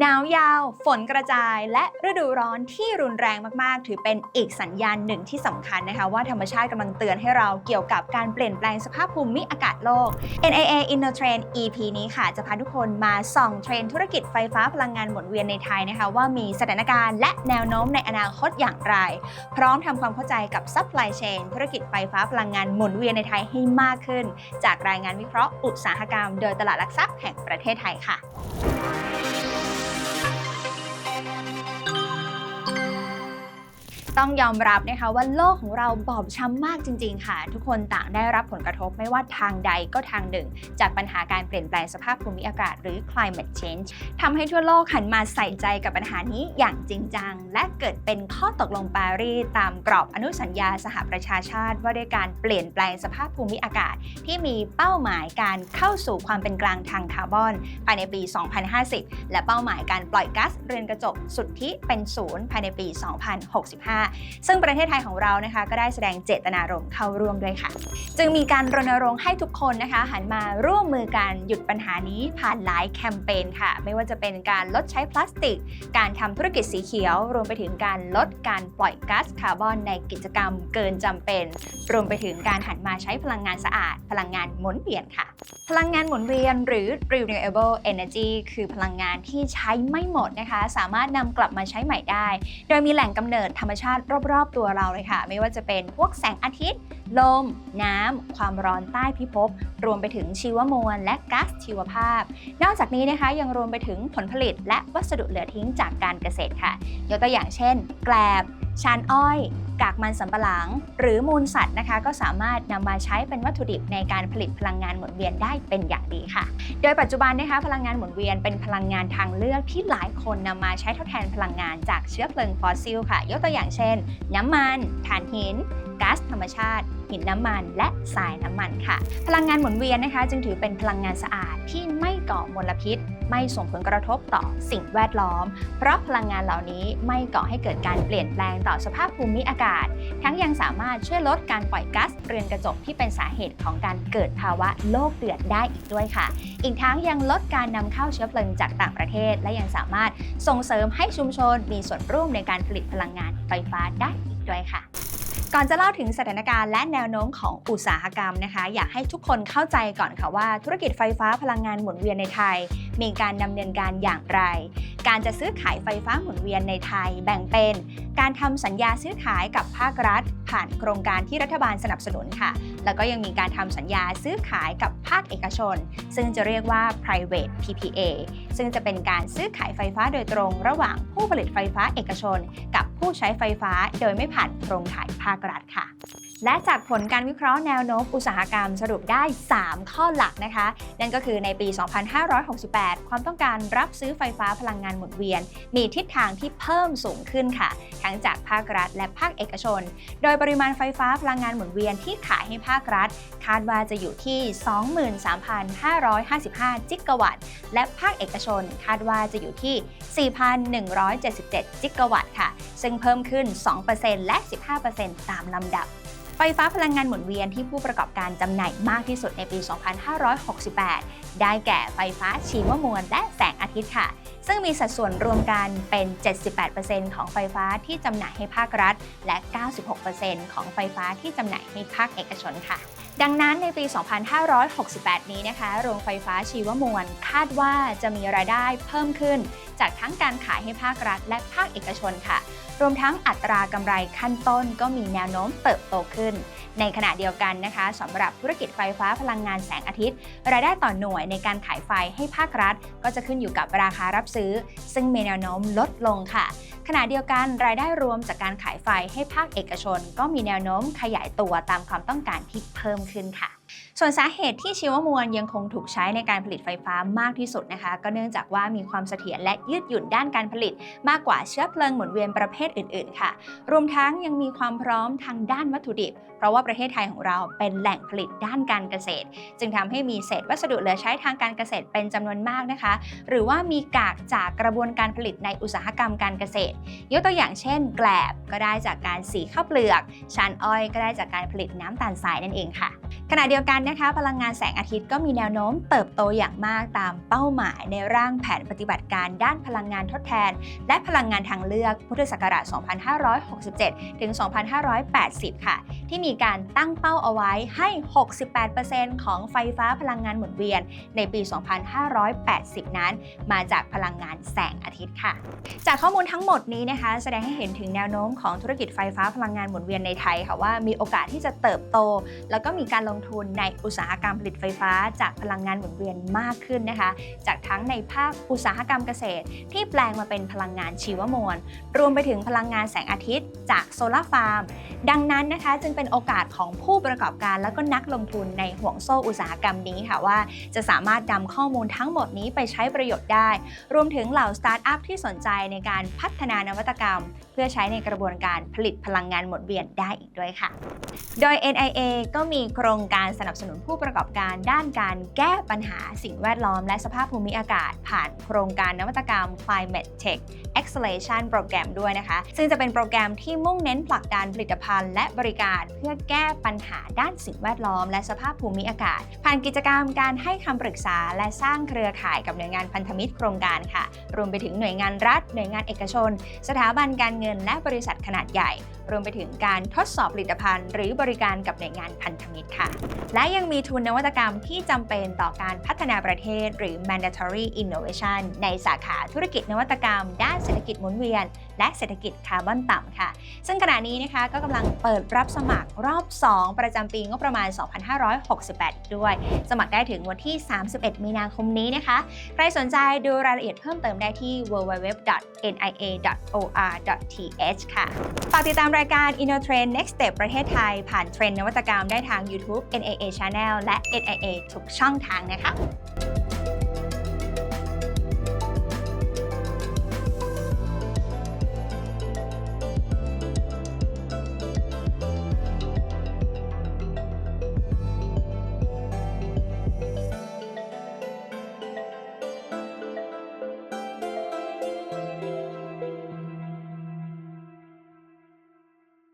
หนาวยาว ฝนกระจาย และฤดูร้อนที่รุนแรงมากๆ ถือเป็นอีกสัญญาณหนึ่งที่สำคัญนะคะ ว่าธรรมชาติกำลังเตือนให้เราเกี่ยวกับการเปลี่ยนแปลงสภาพภูมิอากาศโลก NAA Inner Trend EP นี้ค่ะ จะพาทุกคนมาส่องเทรนธุรกิจไฟฟ้าพลังงานหมุนเวียนในไทยนะคะ ว่ามีสถานการณ์และแนวโน้มในอนาคตอย่างไร พร้อมทำความเข้าใจกับ supply chain ธุรกิจไฟฟ้าพลังงานหมุนเวียนในไทยให้มากขึ้น จากรายงานวิเคราะห์อุตสาหกรรม โดยตลาดหลักทรัพย์แห่งประเทศไทยค่ะ ต้องยอมรับนะคะว่าโลกของเราบอบช้ำมากจริง ๆ ค่ะ ทุกคนต่างได้รับผลกระทบไม่ว่าทางใดก็ทางหนึ่ง จากปัญหาการเปลี่ยนแปลงสภาพภูมิอากาศหรือ climate change ทำให้ทั่วโลกหันมาใส่ใจกับปัญหานี้อย่างจริงจัง และเกิดเป็นข้อตกลงปารีสตามกรอบอนุสัญญาสหประชาชาติ ว่าด้วยการเปลี่ยนแปลงสภาพภูมิอากาศ ที่มีเป้าหมายการเข้าสู่ความเป็นกลางทางคาร์บอนภายในปี 2050 และเป้าหมายการปล่อยก๊าซเรือนกระจกสุทธิเป็นศูนย์ภายในปี 2065ซึ่งประเทศไทยของเรานะคะก็ได้แสดงเจตนารมณ์เข้าร่วมด้วยค่ะ จึงมีการรณรงค์ให้ทุกคนนะคะ หันมาร่วมมือกันหยุดปัญหานี้ผ่านหลายแคมเปญค่ะ ไม่ว่าจะเป็นการลดใช้พลาสติก การทำธุรกิจสีเขียว รวมไปถึงการลดการปล่อยก๊าซคาร์บอนในกิจกรรมเกินจำเป็น รวมไปถึงการหันมาใช้พลังงานสะอาด พลังงานหมุนเวียนค่ะ พลังงานหมุนเวียนหรือ renewable energy คือพลังงานที่ใช้ไม่หมดนะคะ สามารถนำกลับมาใช้ใหม่ได้ โดยมีแหล่งกำเนิดธรรมชาติรอบๆตัวเราเลยค่ะ ไม่ว่าจะเป็นพวกแสงอาทิตย์ลม น้ำ ความร้อนใต้พิภพ รวมไปถึงชีวมวลและก๊าซชีวภาพ นอกจากนี้นะคะยังรวมไปถึงผลผลิต และวัสดุเหลือทิ้งจากการเกษตรค่ะ ยกตัวอย่างเช่น แกลบชานอ้อย กากมันสำปะหลัง หรือมูลสัตว์นะคะ ก็สามารถนำมาใช้เป็นวัตถุดิบในการผลิตพลังงานหมุนเวียนได้เป็นอย่างดีค่ะ โดยปัจจุบันนะคะ พลังงานหมุนเวียนเป็นพลังงานทางเลือกที่หลายคนนำมาใช้ทดแทนพลังงานจากเชื้อเพลิงฟอสซิลค่ะ ยกตัวอย่างเช่น น้ำมัน ถ่านหินก๊าซธรรมชาติ หินน้ำมัน และทรายน้ำมันค่ะ พลังงานหมุนเวียนนะคะ จึงถือเป็นพลังงานสะอาดที่ไม่ก่อมลพิษ ไม่ส่งผลกระทบต่อสิ่งแวดล้อม เพราะพลังงานเหล่านี้ไม่ก่อให้เกิดการเปลี่ยนแปลงต่อสภาพภูมิอากาศ ทั้งยังสามารถช่วยลดการปล่อยก๊าซเรือนกระจกที่เป็นสาเหตุของการเกิดภาวะโลกเดือดได้อีกด้วยค่ะ อีกทั้งยังลดการนำเข้าเชื้อเพลิงจากต่างประเทศ และยังสามารถส่งเสริมให้ชุมชนมีส่วนร่วมในการผลิตพลังงานไฟฟ้าได้อีกด้วยค่ะ ก่อนจะเล่าถึงสถานการณ์และแนวโน้มของอุตสาหกรรมนะคะ อยากให้ทุกคนเข้าใจก่อนค่ะว่าธุรกิจไฟฟ้าพลังงานหมุนเวียนในไทย มีการดำเนินการอย่างไร การจะซื้อขายไฟฟ้าหมุนเวียนในไทย แบ่งเป็น การทำสัญญาซื้อขายกับภาครัฐ ผ่านโครงการที่รัฐบาลสนับสนุนค่ะ แล้วก็ยังมีการทำสัญญาซื้อขายกับภาคเอกชน ซึ่งจะเรียกว่า private PPA ซึ่งจะเป็นการซื้อขายไฟฟ้าโดยตรงระหว่างผู้ผลิตไฟฟ้าเอกชน กับผู้ใช้ไฟฟ้าโดยไม่ผ่านโครงข่ายภาครัฐค่ะ และจากผลการวิเคราะห์แนวโน้มอุตสาหกรรมสรุปได้ 3 ข้อหลักนะคะ นั่นก็คือในปี 2568 ความต้องการรับซื้อไฟฟ้าพลังงานหมุนเวียน มีทิศทางที่เพิ่มสูงขึ้นค่ะ ทั้งจากภาครัฐและภาคเอกชน โดยปริมาณไฟฟ้าพลังงานหมุนเวียนที่ขายให้ภาครัฐ คาดว่าจะอยู่ที่ 23,555 จิกะวัตต์ และภาคเอกชนคาดว่าจะอยู่ที่ 4,177 จิกะวัตต์ค่ะ ซึ่งเพิ่มขึ้น 2%และ 15%ตามลำดับ ไฟฟ้าพลังงานหมุนเวียนที่ผู้ประกอบการจำหน่ายมากที่สุดในปี 2568 ได้แก่ไฟฟ้าชีวมวลและแสงอาทิตย์ค่ะ ซึ่งมีสัดส่วนรวมกันเป็น 78%ของไฟฟ้าที่จำหน่ายให้ภาครัฐ และ 96%ของไฟฟ้าที่จำหน่ายให้ภาคเอกชนค่ะ ดังนั้นในปี 2568 นี้นะคะ โรงไฟฟ้าชีวมวล คาดว่าจะมีรายได้เพิ่มขึ้น จากทั้งการขายให้ภาครัฐ และภาคเอกชนค่ะ รวมทั้งอัตรากำไรขั้นต้นก็มีแนวโน้มเติบโตขึ้น ในขณะเดียวกันนะคะสำหรับธุรกิจไฟฟ้าพลังงานแสงอาทิตย์ รายได้ต่อหน่วยในการขายไฟให้ภาครัฐ ก็จะขึ้นอยู่กับราคารับซื้อ ซึ่งมีแนวโน้มลดลงค่ะ ขณะเดียวกันรายได้รวมจากการขายไฟให้ภาคเอกชน ก็มีแนวโน้มขยายตัวตามความต้องการที่เพิ่มขึ้นค่ะ ส่วนสาเหตุที่ชีวมวลยังคงถูกใช้ในการผลิตไฟฟ้ามากที่สุดนะคะ ก็เนื่องจากว่ามีความเสถียรและยืดหยุ่นด้านการผลิต มากกว่าเชื้อเพลิงหมุนเวียนประเภทอื่น ๆ ค่ะ รวมทั้งยังมีความพร้อมทางด้านวัตถุดิบ เพราะว่าประเทศไทยของเราเป็นแหล่งผลิตด้านการเกษตร จึงทำให้มีเศษวัสดุเหลือใช้ทางการเกษตรเป็นจำนวนมากนะคะ หรือว่ามีกากจากกระบวนการผลิตในอุตสาหกรรมการเกษตร ยกตัวอย่างเช่น แกลบก็ได้จากการสีข้าวเปลือกชานอ้อยก็ได้จากการผลิตน้ำตาลทรายนั่นเองค่ะ ขณะเดียวกันนะคะ พลังงานแสงอาทิตย์ก็มีแนวโน้มเติบโตอย่างมากตามเป้าหมายในร่างแผนปฏิบัติการด้านพลังงานทดแทน และพลังงานทางเลือกพุทธศักราช 2567 ถึง 2580 ค่ะ ที่มีการตั้งเป้าเอาไว้ให้ 68%ของไฟฟ้าพลังงานหมุนเวียน ในปี 2580 นั้น มาจากพลังงานแสงอาทิตย์ค่ะ จากข้อมูลทั้งหมดนี้นะคะ แสดงให้เห็นถึงแนวโน้มของธุรกิจไฟฟ้าพลังงานหมุนเวียนในไทยค่ะว่ามีโอกาสที่จะเติบโต แล้วก็มีการลงทุนในอุตสาหกรรมผลิตไฟฟ้าจากพลังงานหมุนเวียนมากขึ้นนะคะ จากทั้งในภาคอุตสาหกรรมเกษตร ที่แปลงมาเป็นพลังงานชีวมวล รวมไปถึงพลังงานแสงอาทิตย์จากโซลาร์ฟาร์ม ดังนั้นนะคะจึงเป็นโอกาสของผู้ประกอบการแล้วก็นักลงทุนในห่วงโซ่อุตสาหกรรมนี้ค่ะว่า จะสามารถนำข้อมูลทั้งหมดนี้ไปใช้ประโยชน์ได้ รวมถึงเหล่าสตาร์ทอัพที่สนใจในการพัฒนานวัตกรรม พื่อใช้ในกระบวนการผลิตพลังงานหมุนเวียนได้อีกด้วยค่ะ โดย NIA ก็มีโครงการสนับสนุนผู้ประกอบการด้านการแก้ปัญหาสิ่งแวดล้อมและสภาพภูมิอากาศ ผ่านโครงการนวัตกรรม Climate Tech Acceleration Program ด้วยนะคะ ซึ่งจะเป็นโปรแกรมที่มุ่งเน้นผลักดันผลิตภัณฑ์และบริการ เพื่อแก้ปัญหาด้านสิ่งแวดล้อม และสภาพภูมิอากาศ ผ่านกิจกรรมการให้คำปรึกษาและสร้างเครือข่ายกับหน่วยงานพันธมิตรโครงการค่ะ รวมไปถึงหน่วยงานรัฐ หน่วยงานเอกชน สถาบันการเงินและบริษัทขนาดใหญ่ รวมไปถึงการทดสอบผลิตภัณฑ์ หรือบริการกับหน่วยงานพันธมิตรค่ะ และยังมีทุนนวัตกรรมที่จำเป็นต่อการพัฒนาประเทศ หรือ mandatory innovation ในสาขาธุรกิจนวัตกรรม ด้านเศรษฐกิจหมุนเวียน และเศรษฐกิจคาร์บอนต่ำค่ะ ซึ่งขณะนี้นะคะก็กำลังเปิดรับสมัครรอบ 2 ประจำปีงบประมาณ 2568อีกด้วย สมัครได้ถึงวันที่ 31 มีนาคมนี้นะคะ ใครสนใจดูรายละเอียดเพิ่มเติมได้ที่ www.nia.or.th ค่ะ ฝากติดตามรายการ InnoTrend Next Step ประเทศไทย ผ่านเทรนด์นวัตกรรมได้ทาง YouTube NAA Channel และ NIA ทุกช่องทางนะคะ